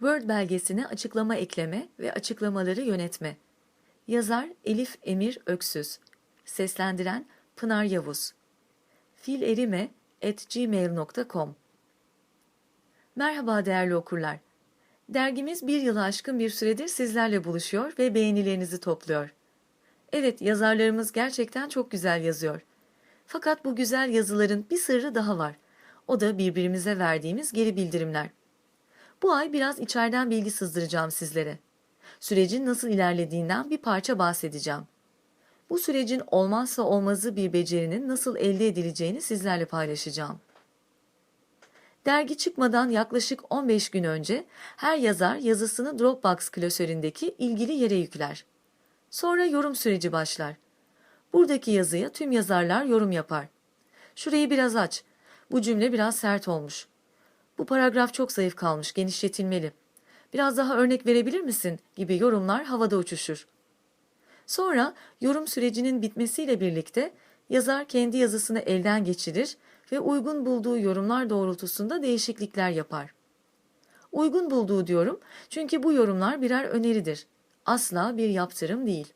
Word belgesine açıklama ekleme ve açıklamaları yönetme. Yazar Elif Emir Öksüz. Seslendiren Pınar Yavuz. filerime at gmail.com Merhaba değerli okurlar. Dergimiz bir yılı aşkın bir süredir sizlerle buluşuyor ve beğenilerinizi topluyor. Evet, yazarlarımız gerçekten çok güzel yazıyor. Fakat bu güzel yazıların bir sırrı daha var. O da birbirimize verdiğimiz geri bildirimler. Bu ay biraz içeriden bilgi sızdıracağım sizlere. Sürecin nasıl ilerlediğinden bir parça bahsedeceğim. Bu sürecin olmazsa olmazı bir becerinin nasıl elde edileceğini sizlerle paylaşacağım. Dergi çıkmadan yaklaşık 15 gün önce her yazar yazısını Dropbox klasöründeki ilgili yere yükler. Sonra yorum süreci başlar. Buradaki yazıya tüm yazarlar yorum yapar. Şurayı biraz aç. Bu cümle biraz sert olmuş. Bu paragraf çok zayıf kalmış, genişletilmeli. Biraz daha örnek verebilir misin? gibi yorumlar havada uçuşur. Sonra yorum sürecinin bitmesiyle birlikte yazar kendi yazısını elden geçirir ve uygun bulduğu yorumlar doğrultusunda değişiklikler yapar. Uygun bulduğu diyorum çünkü bu yorumlar birer öneridir. Asla bir yaptırım değil.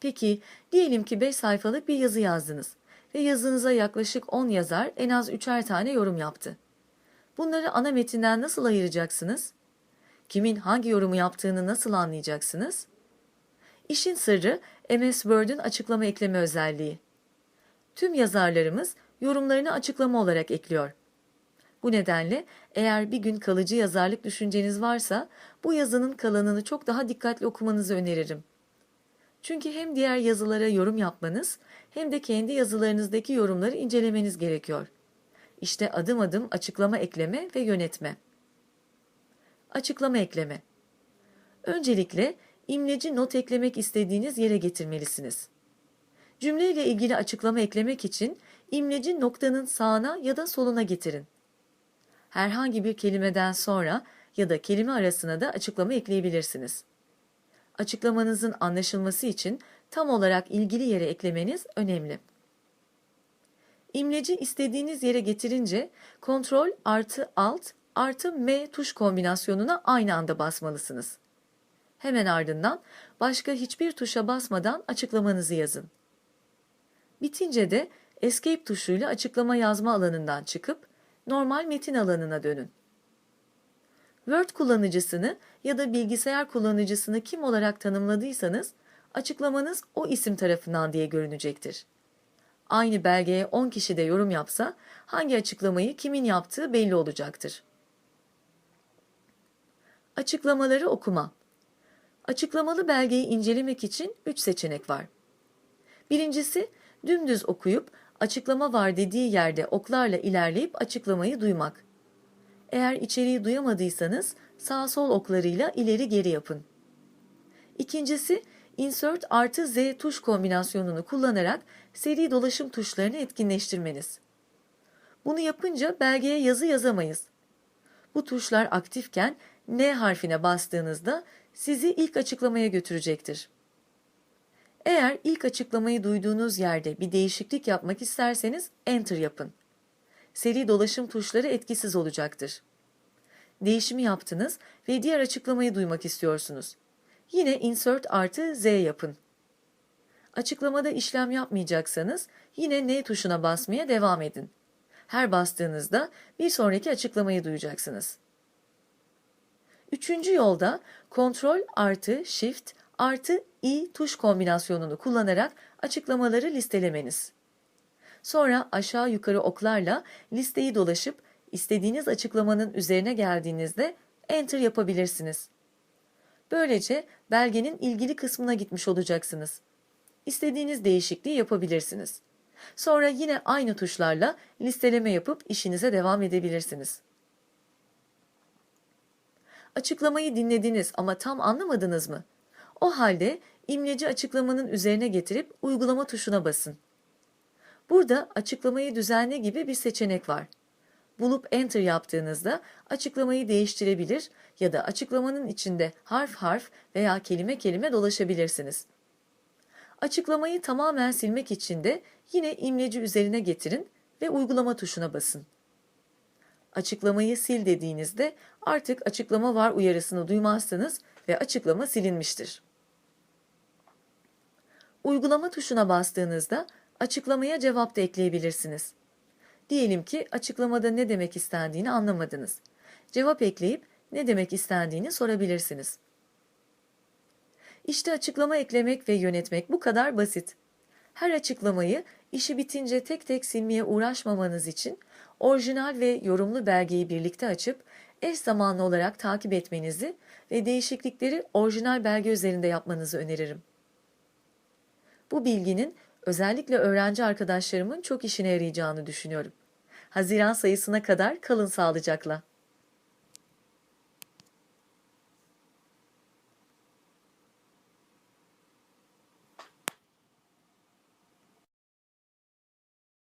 Peki diyelim ki 5 sayfalık bir yazı yazdınız ve yazınıza yaklaşık 10 yazar en az 3'er tane yorum yaptı. Bunları ana metinden nasıl ayıracaksınız? Kimin hangi yorumu yaptığını nasıl anlayacaksınız? İşin sırrı MS Word'ün açıklama ekleme özelliği. Tüm yazarlarımız yorumlarını açıklama olarak ekliyor. Bu nedenle eğer bir gün kalıcı yazarlık düşünceniz varsa bu yazının kalanını çok daha dikkatli okumanızı öneririm. Çünkü hem diğer yazılara yorum yapmanız hem de kendi yazılarınızdaki yorumları incelemeniz gerekiyor. İşte adım adım açıklama ekleme ve yönetme. Açıklama ekleme. Öncelikle imleci not eklemek istediğiniz yere getirmelisiniz. Cümleyle ilgili açıklama eklemek için imleci noktanın sağına ya da soluna getirin. Herhangi bir kelimeden sonra ya da kelime arasına da açıklama ekleyebilirsiniz. Açıklamanızın anlaşılması için tam olarak ilgili yere eklemeniz önemli. İmleci istediğiniz yere getirince Ctrl artı Alt artı M tuş kombinasyonuna aynı anda basmalısınız. Hemen ardından başka hiçbir tuşa basmadan açıklamanızı yazın. Bitince de Escape tuşuyla açıklama yazma alanından çıkıp normal metin alanına dönün. Word kullanıcısını ya da bilgisayar kullanıcısını kim olarak tanımladıysanız açıklamanız o isim tarafından diye görünecektir. Aynı belgeye 10 kişi de yorum yapsa hangi açıklamayı kimin yaptığı belli olacaktır. Açıklamaları okuma. Açıklamalı belgeyi incelemek için 3 seçenek var. Birincisi dümdüz okuyup açıklama var dediği yerde oklarla ilerleyip açıklamayı duymak. Eğer içeriği duyamadıysanız sağ sol oklarıyla ileri geri yapın. İkincisi Insert artı Z tuş kombinasyonunu kullanarak seri dolaşım tuşlarını etkinleştirmeniz. Bunu yapınca belgeye yazı yazamayız. Bu tuşlar aktifken N harfine bastığınızda sizi ilk açıklamaya götürecektir. Eğer ilk açıklamayı duyduğunuz yerde bir değişiklik yapmak isterseniz Enter yapın. Seri dolaşım tuşları etkisiz olacaktır. Değişimi yaptınız ve diğer açıklamayı duymak istiyorsunuz. Yine Insert artı Z yapın. Açıklamada işlem yapmayacaksanız yine N tuşuna basmaya devam edin. Her bastığınızda bir sonraki açıklamayı duyacaksınız. Üçüncü yolda Ctrl artı Shift artı i tuş kombinasyonunu kullanarak açıklamaları listelemeniz. Sonra aşağı yukarı oklarla listeyi dolaşıp istediğiniz açıklamanın üzerine geldiğinizde Enter yapabilirsiniz. Böylece belgenin ilgili kısmına gitmiş olacaksınız. İstediğiniz değişikliği yapabilirsiniz. Sonra yine aynı tuşlarla listeleme yapıp işinize devam edebilirsiniz. Açıklamayı dinlediniz ama tam anlamadınız mı? O halde imleci açıklamanın üzerine getirip uygulama tuşuna basın. Burada açıklamayı düzenle gibi bir seçenek var. Bulup enter yaptığınızda açıklamayı değiştirebilir ya da açıklamanın içinde harf harf veya kelime kelime dolaşabilirsiniz. Açıklamayı tamamen silmek için de yine imleci üzerine getirin ve uygulama tuşuna basın. Açıklamayı sil dediğinizde artık açıklama var uyarısını duymazsınız ve açıklama silinmiştir. Uygulama tuşuna bastığınızda açıklamaya cevap da ekleyebilirsiniz. Diyelim ki açıklamada ne demek istendiğini anlamadınız. Cevap ekleyip ne demek istendiğini sorabilirsiniz. İşte açıklama eklemek ve yönetmek bu kadar basit. Her açıklamayı işi bitince tek tek silmeye uğraşmamanız için orijinal ve yorumlu belgeyi birlikte açıp eş zamanlı olarak takip etmenizi ve değişiklikleri orijinal belge üzerinde yapmanızı öneririm. Bu bilginin özellikle öğrenci arkadaşlarımın çok işine yarayacağını düşünüyorum. Haziran sayısına kadar kalın sağlıcakla.